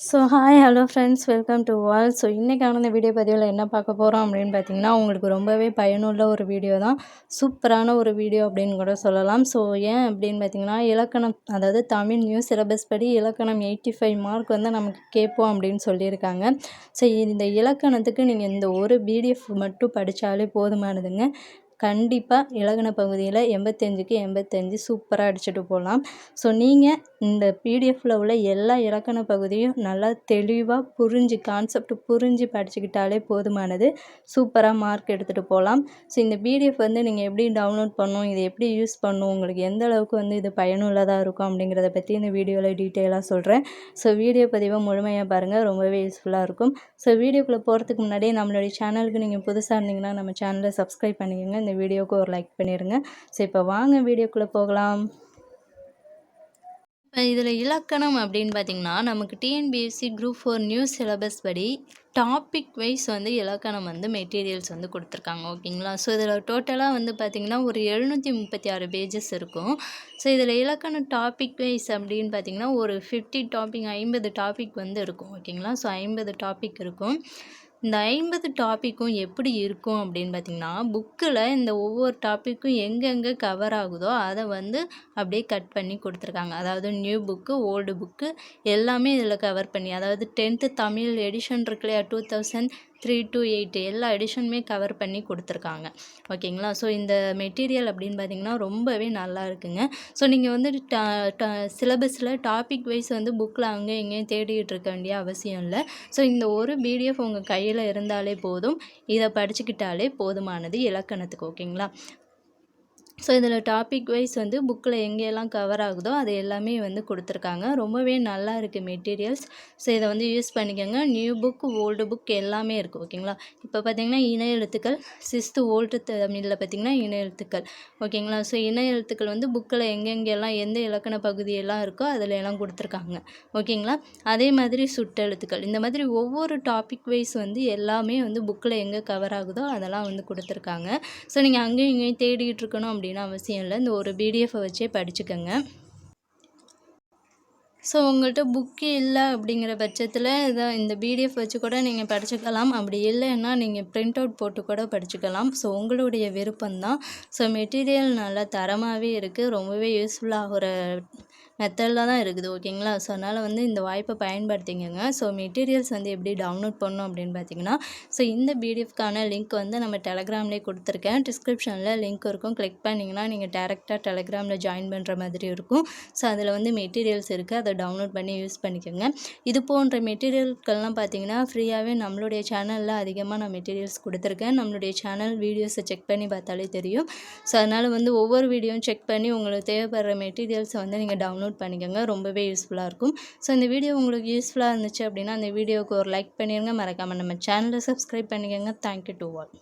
So hi hello friends welcome to wall so இன்றைக்கான இந்த video பதிவில் என்ன பார்க்க போகிறோம் அப்படின்னு பார்த்தீங்கன்னா உங்களுக்கு ரொம்பவே பயனுள்ள ஒரு வீடியோ தான். சூப்பரான ஒரு வீடியோ அப்படின்னு கூட சொல்லலாம். ஸோ ஏன் அப்படின்னு பார்த்தீங்கன்னா இலக்கணம் அதாவது தமிழ் நியூ சிலபஸ் படி இலக்கணம் எயிட்டி ஃபைவ் மார்க் வந்து நமக்கு கேட்போம் அப்படின்னு சொல்லியிருக்காங்க. ஸோ இந்த இலக்கணத்துக்கு நீங்கள் இந்த ஒரு பிடிஎஃப் மட்டும் படித்தாலே போதுமானதுங்க. கண்டிப்பாக இலக்கண பகுதியில் எண்பத்தஞ்சுக்கு எண்பத்தஞ்சு சூப்பராக அடிச்சுட்டு போகலாம் ஸோ நீங்கள் இந்த பிடிஎஃப்பில் உள்ள எல்லா இலக்கண பகுதியும் நல்லா தெளிவாக புரிஞ்சு கான்செப்ட் புரிஞ்சு படிச்சுக்கிட்டாலே போதுமானது. சூப்பராக மார்க் எடுத்துகிட்டு போகலாம் ஸோ இந்த பிடிஎஃப் வந்து நீங்கள் எப்படி டவுன்லோட் பண்ணணும் இதை எப்படி யூஸ் பண்ணணும் உங்களுக்கு எந்த அளவுக்கு வந்து இது பயனுள்ளதாக இருக்கும் அப்படிங்கிறத பற்றி இந்த வீடியோவில் டீட்டெயிலாக சொல்கிறேன் ஸோ வீடியோ பதிவை முழுமையாக பாருங்கள் ரொம்பவே யூஸ்ஃபுல்லாக இருக்கும். ஸோ வீடியோக்குள்ளே போகிறதுக்கு முன்னாடியே நம்மளுடைய சேனலுக்கு நீங்கள் புதுசாக இருந்தீங்கன்னா நம்ம சேனலை சப்ஸ்கிரைப் பண்ணிக்கோங்க. இந்த வீடியோவுக்கு ஒரு லைக் பண்ணிடுங்க ஸோ இப்போ வாங்க வீடியோக்குள்ளே போகலாம். இதில் இலக்கணம் அப்படின்னு பார்த்திங்கன்னா நமக்கு TNPSC group four new syllabus படி டாபிக் வைஸ் வந்து இலக்கணம் வந்து மெட்டீரியல்ஸ் வந்து கொடுத்துருக்காங்க ஓகேங்களா? ஸோ இதில் டோட்டலாக வந்து பார்த்திங்கன்னா ஒரு எழுநூற்றி முப்பத்தி ஆறு பேஜஸ் இருக்கும். ஸோ இதில் இலக்கணம் டாபிக் வைஸ் அப்படின்னு பார்த்திங்கன்னா ஒரு ஃபிஃப்டி டாபிக் ஐம்பது டாபிக் வந்து இருக்கும் ஓகேங்களா? ஸோ ஐம்பது டாபிக் இருக்கும். இந்த ஐம்பது டாப்பிக்கும் எப்படி இருக்கும் அப்படின்னு பார்த்திங்கன்னா புக்கில் இந்த ஒவ்வொரு டாப்பிக்கும் எங்கெங்கே கவர் ஆகுதோ அதை வந்து அப்படியே கட் பண்ணி கொடுத்துருக்காங்க. அதாவது நியூ புக்கு ஓல்டு புக்கு எல்லாமே இதில் கவர் பண்ணி அதாவது டென்த்து தமிழ் எடிஷன் இருக்கு இல்லையா two thousand three to eight எல்லா எடிஷனுமே கவர் பண்ணி கொடுத்துருக்காங்க. ஓகேங்களா? ஸோ இந்த மெட்டீரியல் அப்படின்னு பார்த்தீங்கன்னா ரொம்பவே நல்லா இருக்குங்க. ஸோ நீங்கள் வந்து சிலபஸில் டாபிக் வைஸ் வந்து புக்கில் அங்கே இங்கேயும் தேடிகிட்டு இருக்க வேண்டிய அவசியம் இல்லை. ஸோ இந்த ஒரு பிடிஎஃப் உங்கள் கையில் இருந்தாலே போதும். இதை படிச்சுக்கிட்டாலே போதுமானது இலக்கணத்துக்கு. ஓகேங்களா? ஸோ இதில் டாபிக் வைஸ் வந்து புக்கில் எங்கெல்லாம் கவர் ஆகுதோ அது எல்லாமே வந்து கொடுத்துருக்காங்க. ரொம்பவே நல்லா இருக்குது மெட்டீரியல்ஸ் ஸோ இதை வந்து யூஸ் பண்ணிக்கோங்க. நியூ புக் ஓல்டு புக் எல்லாமே இருக்குது ஓகேங்களா இப்போ பார்த்தீங்கன்னா இணைய எழுத்துக்கள் சிஸ்த்து ஓல்டு தமிழில் பார்த்திங்கன்னா இணைய எழுத்துக்கள் ஓகேங்களா ஸோ இணைய எழுத்துக்கள் வந்து புக்கில் எங்கெங்கெல்லாம் எந்த இலக்கண பகுதியெல்லாம் இருக்கோ அதில் எல்லாம் கொடுத்துருக்காங்க ஓகேங்களா அதே மாதிரி சுட்டெழுத்துக்கள் இந்த மாதிரி ஒவ்வொரு டாபிக் வைஸ் வந்து எல்லாமே வந்து புக்கில் எங்கே கவர் ஆகுதோ அதெல்லாம் வந்து கொடுத்துருக்காங்க. ஸோ நீங்கள் அங்கேயும் இங்கேயும் தேடிக்கிட்டு இருக்கணும் அப்படின்னு அப்படின்னு அவசியம் இல்லை. இந்த ஒரு பிடிஎஃப்பை வச்சே படிச்சுக்கோங்க. ஸோ உங்கள்கிட்ட புக்கு இல்லை அப்படிங்கிற பட்சத்தில் இதை இந்த பிடிஎஃப் வச்சு கூட நீங்கள் படிச்சுக்கலாம். அப்படி இல்லைன்னா நீங்கள் ப்ரிண்ட் அவுட் போட்டு கூட படிச்சுக்கலாம். ஸோ உங்களுடைய விருப்பம்தான். ஸோ மெட்டீரியல் நல்லா தரமாகவே இருக்குது ரொம்பவே யூஸ்ஃபுல்லாகிற மெத்தடில் தான் இருக்குது ஓகேங்களா? ஸோ அதனால் வந்து இந்த வாய்ப்பை பயன்படுத்திக்கோங்க. ஸோ மெட்டீரியல்ஸ் வந்து எப்படி டவுன்லோட் பண்ணணும் அப்படின்னு பார்த்தீங்கன்னா ஸோ இந்த பிடிஎஃப்கான லிங்க் வந்து நம்ம டெலகிராம்லேயே கொடுத்துருக்கேன். டிஸ்கிரிப்ஷனில் லிங்க் இருக்கும். கிளிக் பண்ணிங்கன்னா நீங்கள் டேரெக்டாக டெலகிராமில் ஜாயின் பண்ணுற மாதிரி இருக்கும். ஸோ அதில் வந்து மெட்டீரியல்ஸ் இருக்குது அதை டவுன்லோட் பண்ணி யூஸ் பண்ணிக்கோங்க. இது போன்ற மெட்டீரியல்கள்லாம் பார்த்தீங்கன்னா ஃப்ரீயாகவே நம்மளுடைய சேனலில் அதிகமாக நான் மெட்டீரியல்ஸ் கொடுத்துருக்கேன். நம்மளுடைய சேனல் வீடியோஸை செக் பண்ணி பார்த்தாலே தெரியும். ஸோ அதனால் வந்து ஒவ்வொரு வீடியோவும் செக் பண்ணி உங்களுக்கு தேவைப்படுற மெட்டீரியல்ஸை வந்து நீங்கள் டவுன்லோட் நோட் பண்ணிக்கோங்க. ரொம்பவே யூஸ்ஃபுல்லாக இருக்கும். ஸோ இந்த வீடியோ உங்களுக்கு யூஸ்ஃபுல்லாக இருந்துச்சு அப்படின்னா அந்த வீடியோவுக்கு ஒரு லைக் பண்ணிடுங்க மறக்காமல் நம்ம சேனலை சப்ஸ்கிரைப் பண்ணிக்கோங்க. Thank you to all